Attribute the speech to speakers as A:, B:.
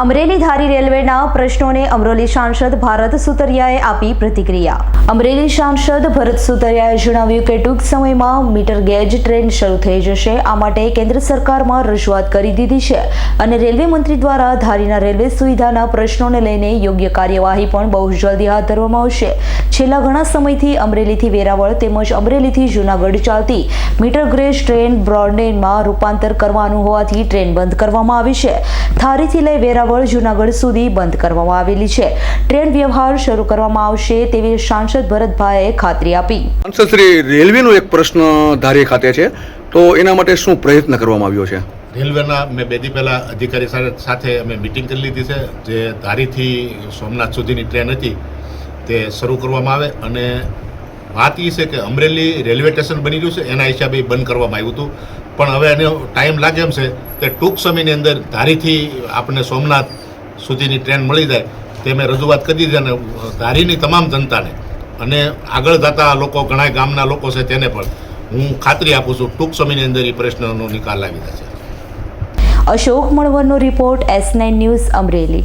A: અમરેલી ધારી રેલવેના પ્રશ્નોને અમરેલી સાંસદ ભારત સુતરિયાએ આપી પ્રતિક્રિયા. અમરેલી સાંસદ ભરત સુતરિયાએ જણાવ્યું કે ટૂંક સમયમાં મીટર ગેજ ટ્રેન શરૂ થઈ જશે. આ માટે કેન્દ્ર સરકારમાં રજૂઆત કરી દીધી છે અને રેલવે મંત્રી દ્વારા ધારીના રેલવે સુવિધાના પ્રશ્નોને લઈને યોગ્ય કાર્યવાહી પણ બહુ જલ્દી હાથ ધરવામાં આવશે. છેલ્લા ઘણા સમયથી અમરેલીથી વેરાવળ તેમજ અમરેલીથી જૂનાગઢ ચાલતી મીટર ગ્રેજ ટ્રેન બ્રોડલેનમાં રૂપાંતર કરવાનું હોવાથી ટ્રેન બંધ કરવામાં આવી છે. થારીથી લઈ વેરાવળ જૂનાગઢ સુધી બંધ કરવામાં આવેલી છે. ટ્રેન વ્યવહાર શરૂ કરવામાં આવશે તેવી સાંસદ ભરતભાઈએ ખાતરી આપી.
B: સાંસદ શ્રી રેલવેનો એક પ્રશ્ન ધારી ખાતે છે. તો એના માટે શું પ્રયત્ન કરવામાં આવ્યો છે?
C: રેલવેના મેં બે દી પહેલાં અધિકારી સાથે- સાથે અમે મિટિંગ કરી લીધી છે. જે ધારીથી સોમનાથ સુધીની ટ્રેન હતી તે શરૂ કરવામાં આવે અને વાત એ છે કે અમરેલી રેલવે સ્ટેશન બની ગયું છે, એના હિસાબે બંધ કરવામાં આવ્યું હતું. પણ હવે એનો ટાઈમ લાગે એમ છે કે ટૂંક સમયની અંદર ધારીથી આપણને સોમનાથ સુધીની ટ્રેન મળી જાય, તે મેં રજૂઆત કરી દીધી અને ધારીની તમામ જનતાને અને આગળ જતા લોકો, ઘણા ગામના લોકો છે તેને પણ હું ખાતરી આપું છું, ટૂંક સમયની અંદર એ પ્રશ્નનો નિકાલ આવી છે
A: Ashok મળવરનો report S nine news Amreli.